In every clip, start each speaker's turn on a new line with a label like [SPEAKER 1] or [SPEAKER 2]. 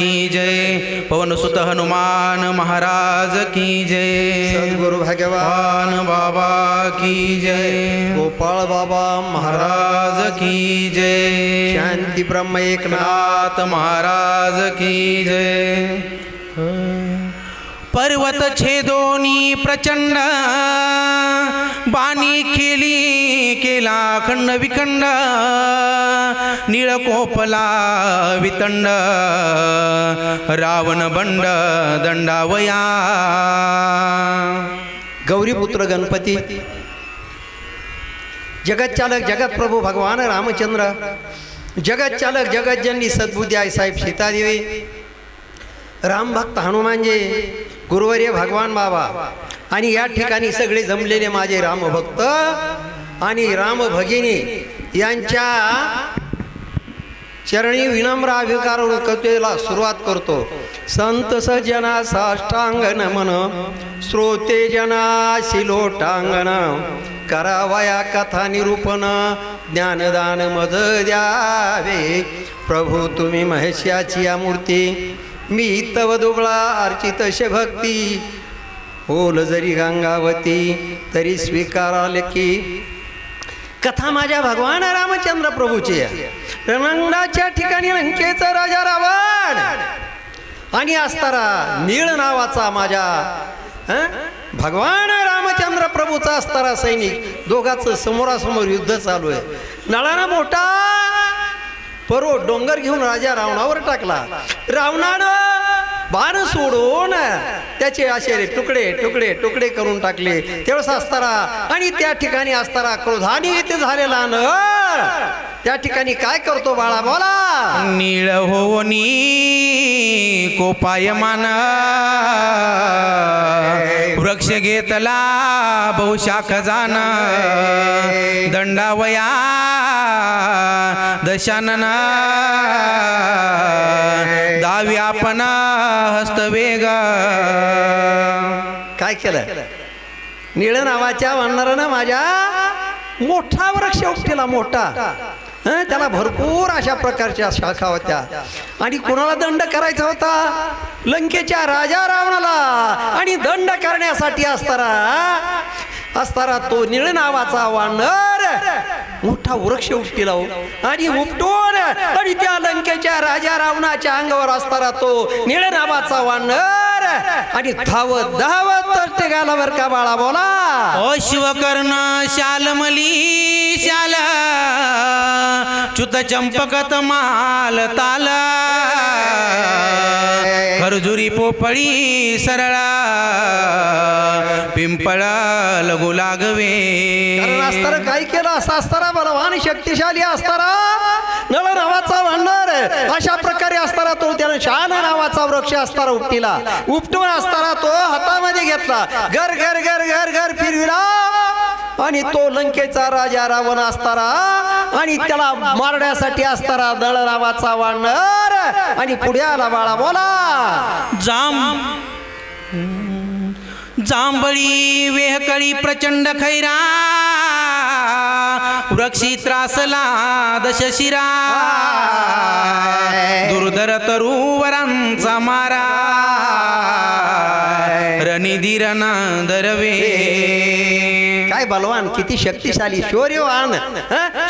[SPEAKER 1] की जय। पवन सुत हनुमान महाराज की जय।
[SPEAKER 2] सद्गुरु भगवान
[SPEAKER 1] बाबा की जय।
[SPEAKER 2] गोपाळ बाबा महाराज
[SPEAKER 1] की जय।
[SPEAKER 2] शांती ब्रह्म एकनाथ
[SPEAKER 1] नाथ महाराज की जय। पर्वत छेदोनी प्रचंड बाणी केली केला खंड विखंड निळकोपला वितंड रावण बंड दंडावया.
[SPEAKER 2] गौरीपुत्र गणपती. जगतचालक जगतप्रभू भगवान रामचंद्र. जगतचालक जगतजननी सद्बुद्धी आई साहेब सीतादेवी. रामभक्त हनुमानजी गुरुवर्य भगवान बाबा. आणि या ठिकाणी सगळे जमलेले माझे रामभक्त. आणि राम भगिनी यांच्या चरणी विनम्र अभिकार कथेला सुरुवात करतो. संत सजना साष्टांगण म्हण श्रोते जना शिलोटांगण करावया कथा निरूपण ज्ञानदान मज द्यावे. प्रभू तुम्ही महेशाची या मूर्ती मी तव दुबळा अर्चित भक्ती होल जरी गंगावती तरी स्वीकाराल की कथा माझ्या भगवान रामचंद्र प्रभूची आहे. रणांगणाच्या ठिकाणी लंकेचा राजा रावण. आणि असताना नीळ नावाचा माझ्या भगवान रामचंद्र प्रभूचा असताना सैनिक दोघांचं समोरासमोर युद्ध चालू आहे. नळाना मोठा परो डोंगर घेऊन राजा रावणावर टाकला. रावणानं बाण सोडून त्याचे असे तुकडे तुकडे तुकडे करून टाकले. तेवढंच असताना आणि त्या ठिकाणी असताना क्रोधाने येथे झालेला नळ त्या ठिकाणी काय करतो बाळा बोला.
[SPEAKER 1] नीळ होनी कोपायमान. वृक्ष घेतला बहुशाख जाण दंडावया दशानन दाव्यापन हस्तवेग.
[SPEAKER 2] काय केलं? निळ नावाच्या वानरानं माझ्या मोठा वृक्ष उपटेला मोठा. त्याला भरपूर अशा प्रकारच्या शाखा होत्या. आणि कोणाला दंड करायचा होता? लंकेच्या राजा रावणाला. आणि दंड करण्यासाठी असताना असताना तो निळ नावाचा वानर मोठा वृक्ष उपटीला हो. आणि उपटून आणि त्या लंकेच्या राजा रावणाच्या अंगावर असताना तो निळ नावाचा वानर आणि धावत धावत तर टेगाला बर का बाळा बोला.
[SPEAKER 1] ओ शिवकर्ण शालमली शाला च्युत चंपकत माल ताल। खरजुरी पोपळी सरळा। पिंपळा लगू लागवे।
[SPEAKER 2] असतार असताना काय केलं? असं असताना बलवान शक्तिशाली असताना नळ नावाचा भांडार अशा प्रकारे असताना तो त्यानं शान नावाचा वृक्ष असताना उपटिला. उपटून असताना तो हातामध्ये घेतला. घर घर घर घर घर फिरविला. आणि तो लंकेचा राजा रावण असताना आणि त्याला मारण्यासाठी असताना दळरावाचा नावाचा आणि पुढे आला बाळा बोला.
[SPEAKER 1] जाम जांभळी वेहकळी प्रचंड खैरा वृक्षी त्रासला दशशिरा दुर्धर तरुवरांचा मारा रनिधीरना दरवे
[SPEAKER 2] काय बलवान? किती शक्तिशाली शौर्यवान?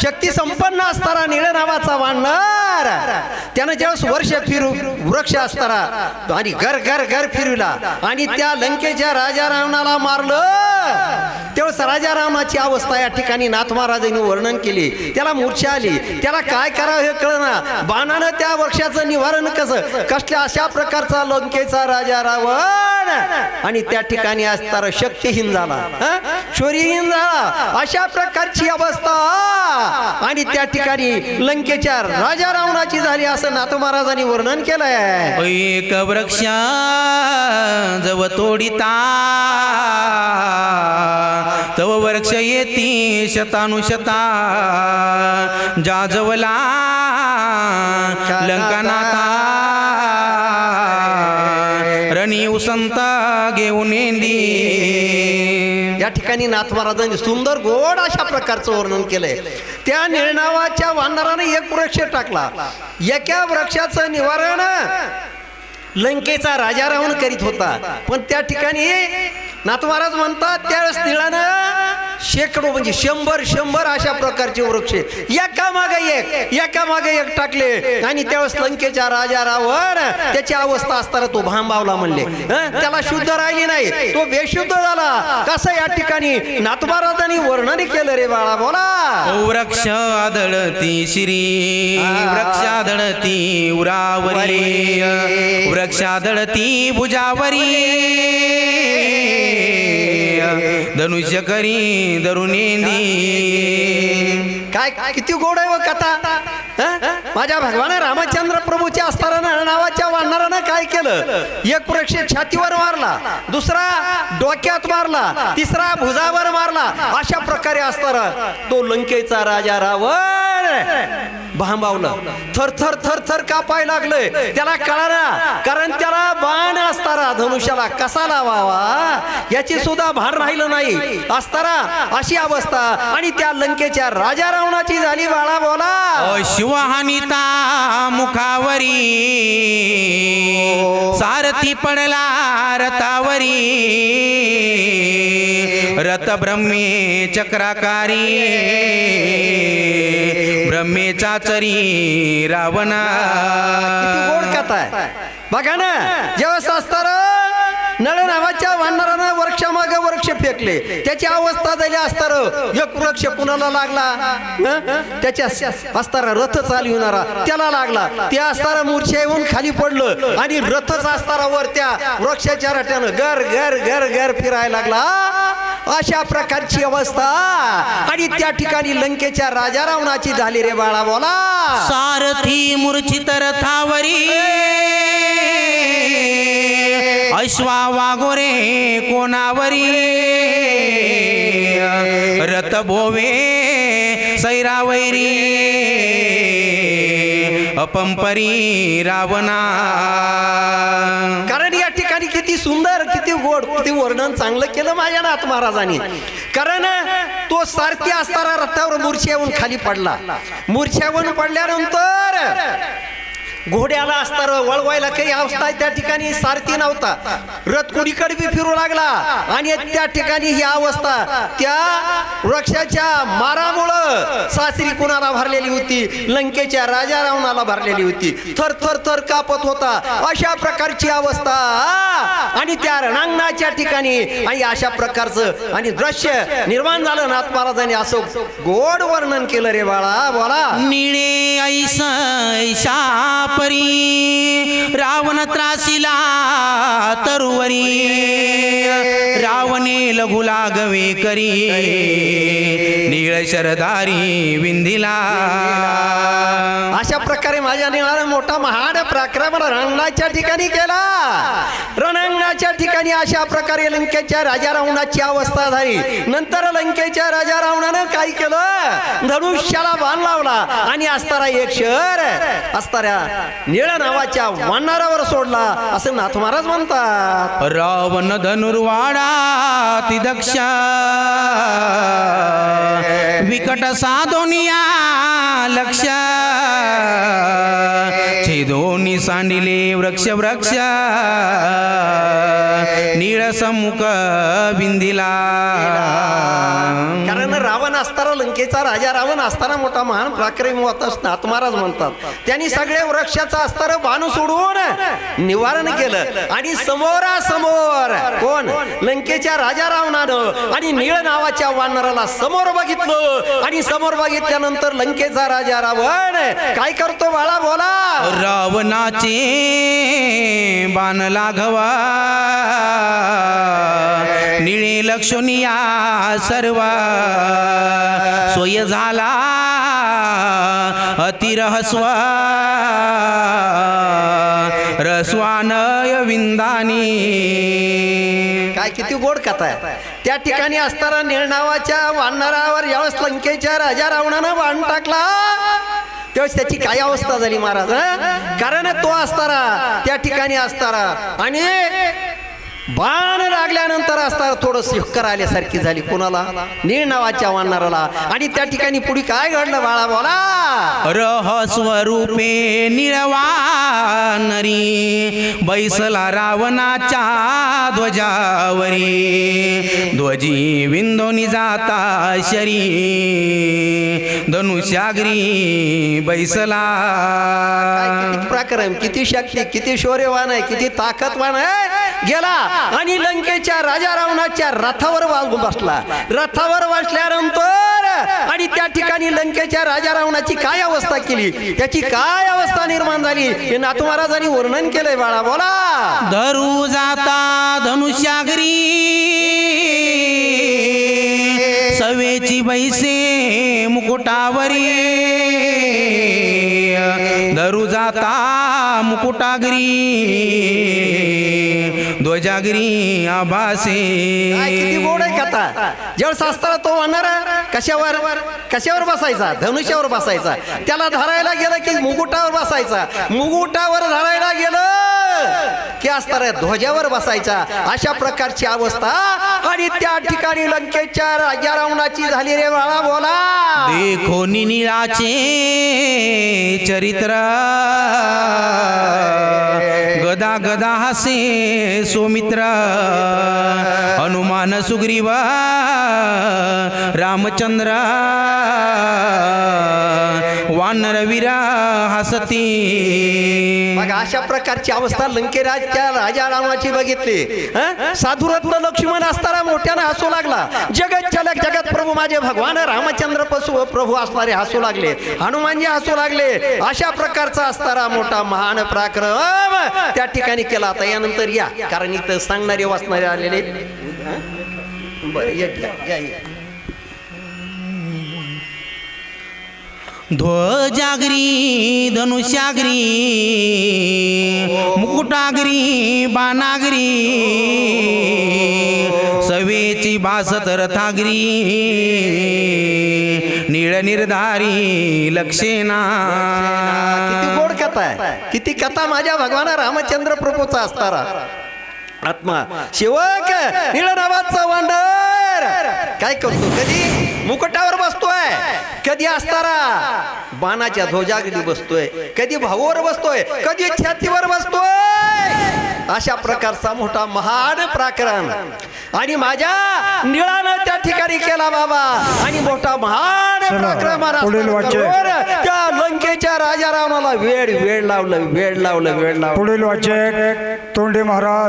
[SPEAKER 2] शक्ती संपन्न असताना निळ नावाचा वानर. त्यानं ज्यावेळेस वर्ष फिरू वृक्ष असताना आणि घर घर घर फिरविला आणि त्या लंकेच्या राजा रावणाला मारलं. त्यावेळेस राजा रावणाची अवस्था या ठिकाणी नाथ महाराजांनी वर्णन केली. त्याला मूर्छा आली. त्याला काय करावं हे कळना. बाणानं त्या वृक्षाचं निवारण कसं? कसल्या अशा प्रकारचा लंकेचा राजा रावण आणि त्या ठिकाणी असताना शक्तीहीन झाला. हं? झाला अशा प्रकारची अवस्था. आणि त्या ठिकाणी लंकेच्या राजा रावणाची झाली असं नाथ महाराजांनी वर्णन केलंय.
[SPEAKER 1] एक वृक्षा जव तोडिता. तव वृक्ष येती शतानुशता जाजवला लंकानाथा संता घेऊन
[SPEAKER 2] या ठिकाणी नाथ महाराजांनी सुंदर गोड अशा प्रकारचं वर्णन केलंय. त्या निळनावाच्या वानराने एक वृक्ष टाकला. एका वृक्षाचं निवारण लंकेचा राजा राहून करीत होता. पण त्या ठिकाणी नाथ महाराज म्हणतात त्यावेळेस निळानं शेकडो म्हणजे शंभर शंभर अशा प्रकारचे वृक्ष एका मागे एक एका मागे एक टाकले आणि त्यावेळेस लंकेच्या राजा रावण त्याची अवस्था असताना तो भांबावला म्हणले? त्याला शुद्ध राहिली नाही. तो बेशुद्ध झाला. कसं या ठिकाणी नाथ महाराजांनी वर्णन केलं रे बाळा बोला.
[SPEAKER 1] वृक्ष आदळती शिरी वृक्ष आदळती उरावरी. वृक्ष आदळती भुजावरी. धनुष्य करी धरुणेंदी
[SPEAKER 2] काय किती गोड आहे व कथा माझ्या भगवान रामचंद्र प्रभूच्या असताना नावाच्या वानरानं काय केलं? एक वृक्ष छातीवर मारला दुसरा डोक्यात मारला तिसरा भुजावर मारला. अशा प्रकारे असताना तो लंकेचा राजा रावण भांबावलं. थर थर थर थर कापाय लागलंय. त्याला कळाना कारण त्याला बाण असताना धनुष्याला कसा लावावा? याची सुद्धा भान राहिलं नाही. असताना अशी अवस्था. आणि त्या लंकेच्या राजा रावणाची झाली बाळा बोला.
[SPEAKER 1] शिवहानिता मुखावरी. सारथी पडला रथावरी. रथ ब्रह्मे चक्राकारी. ब्रह्मेचा चरी रावणा.
[SPEAKER 2] किती गोड कथा आहे. बघा ना जेव्हा असताना नळ नावाच्या वानरानं वर्षामागे वृक्ष फेकले. त्याची अवस्था झाली असतार. एक वृक्ष कुणाला लागला? त्याच्या असताना रथ चालू होणारा. त्याला लागला. त्या असताना मूर्छा येऊन खाली पडलं आणि रथच असतारावर त्या वृक्षाच्या रट्यानं घर घर घर घर फिरायला लागला. अशा प्रकारची अवस्था. आणि त्या ठिकाणी लंकेच्या राजा रावणाची झाली रे बाळा बोला.
[SPEAKER 1] सारथी मूर्छित रथावरी. अश्वा वागोरे कोणावरी? रथ भोवे सैरावैरी? अपंपरी रावणा?
[SPEAKER 2] कारण या ठिकाणी किती सुंदर किती गोड किती वर्णन चांगलं केलं माझ्या नाथ महाराजांनी. कारण तो सारथी असताना रथावर मूर्छा खाली पडला. मूर्छा पडल्यानंतर घोड्याला असताना वळवायला काही अवस्था त्या ठिकाणी? सारथी नव्हता. रथ कुणीकडे बी फिरू लागला? आणि त्या ठिकाणी ही अवस्था त्या वृक्षाच्या मारामुळं सासरी कुणाला भरलेली होती? लंकेच्या राजा रावणाला भरलेली होती. थर थर थर कापत होता. अशा प्रकारची अवस्था. आणि त्या रणांगणाच्या ठिकाणी आणि अशा प्रकारचं आणि दृश्य निर्माण झालं नाथ महाराजांनी असं गोड वर्णन केलं रे बाळा बोला.
[SPEAKER 1] निळे ऐसा ऐशा परी रावण त्रासिला तरुवरी रावणे लघु लागवे करी निळ शरदारी विंधिला
[SPEAKER 2] अशा प्रकारे माझ्या मोठा महाड पराक्रम रणांगणाच्या ठिकाणी केला. रणांगणाच्या ठिकाणी अशा प्रकारे लंकेच्या राजा रावणाची अवस्था झाली. नंतर लंकेच्या राजा रावणानं काय केलं? धनुष्याला बाण लावला आणि असताना एक शहर असताना निळ नावाच्या वानरावर सोडला. असं नाथ महाराज म्हणतात.
[SPEAKER 1] रावण धनुर्वाडा ती दक्ष विकट साधोनिया लक्ष. दोन्ही सांडिले वृक्ष वृक्ष. निळ सम्मुख बिंदिला.
[SPEAKER 2] कारण रावण असताना लंकेचा राजा रावण असताना मोठा महान पराक्रमी होता नाथ महाराज म्हणतात. त्यांनी सगळे वृक्षाचा असताना बाण सोडून निवारण केलं. आणि समोरासमोर कोण? लंकेच्या राजा रावणानं आणि निळ नावाच्या वानराला समोर बघितलं. आणि समोर बघितल्यानंतर लंकेचा राजा रावण काय करतो बाळा बोला.
[SPEAKER 1] रावणाचे बाण लाघवा. निळे सर्व सोय झाला अतिरहस्व. रस्वानय विंदानी.
[SPEAKER 2] काय किती गोड कथा आहे. त्या ठिकाणी असताना निर्णावाच्या वानरावर यावेळेस लंकेच्या राजा रावणानं बाण टाकला. त्यावेळेस त्याची काय अवस्था झाली महाराज कारण तो असताना त्या ठिकाणी असताना आणि बाण लागल्यानंतर असता थोडं शक्कर आल्यासारखी झाली कोणाला? नीळ नावाच्या वानराला. आणि त्या ठिकाणी पुढे काय घडलं बाळा बोला?
[SPEAKER 1] रहस्वरूपे निळवानरी बैसला रावणाच्या ध्वजावरी ध्वजी विंदोनी जाता शरी. धनुष्याग्री बैसला.
[SPEAKER 2] किती प्रकरण किती शक्ती किती शौर्यवान आहे किती ताकदवान आहे. गेला. आणि लंकेच्या राजा रावणाच्या रथावर बसला. रथावर बसल्यानंतर आणि त्या ठिकाणी लंकेच्या राजा रावणाची काय अवस्था केली? त्याची काय अवस्था निर्माण झाली? हे नातू महाराजांनी वर्णन केलंय बाळा बोला.
[SPEAKER 1] धरू जाता धनुष्याग्री सवेची बैसे मुकुटावरी. धरू जाता मुकुटागरी. ध्वजागरी आभासे.
[SPEAKER 2] गोड आहे कथा. ज्यावेळेस असताना तो म्हणणार कशावर? कशावर बसायचा? धनुष्यावर बसायचा. त्याला धरायला गेलं की मुकुटावर बसायचा. मुकुटावर धरायला गेलं की असताना ध्वजावर बसायचा. अशा प्रकारची अवस्था. आणि त्या ठिकाणी लंकेच्या राजा रावणाची झाली रे बाळा बोला.
[SPEAKER 1] देखो निराचे चरित्र. गदा गदा हसे सोमित्र. हनुमान सुग्रीव रामचंद्र. वानरवीरा हसती.
[SPEAKER 2] बघा अशा प्रकारची अवस्था लंकेराजच्या राजा रामाची बघितली. साधुरत्न लक्ष्मण असताना मोठ्यानं हसू लागला. जगत चलक जगत प्रभू माझे भगवान रामचंद्र पशु प्रभू असणारे हसू लागले. हनुमानजी हसू लागले. अशा प्रकारचा असताना मोठा महान पराक्रम त्या ठिकाणी केला. आता यानंतर या कारण इथं सांगणारे वाचणारे आलेले हं? बरं या,
[SPEAKER 1] ध्वजागरी धनुष्यागरी मुकुटागरी बाणागरी सवेची बासत रथागरी निळनिर्धारी लक्षेना.
[SPEAKER 2] किती गोड कथा आहे. किती कथा माझ्या भगवान रामचंद्र प्रभूचा असताना आत्मा शिवक निळ नावाचा वांडर. काय करतो कधी? मुकुटावर बसतो. कधी असताना बाणाच्या ध्वजागरी बसतोय. कधी भाऊवर बसतोय कधी छातीवर बसतोय. अशा प्रकारचा मोठा महान प्रकरण. आणि माझ्या निळानं त्या ठिकाणी केला बाबा. आणि मोठा महान. त्या लंकेच्या राजा रावणाला वेळ वेळ लावलं वेळ लावलं वेळ लावलं.
[SPEAKER 3] पुढील वाचक तोंडे महाराज.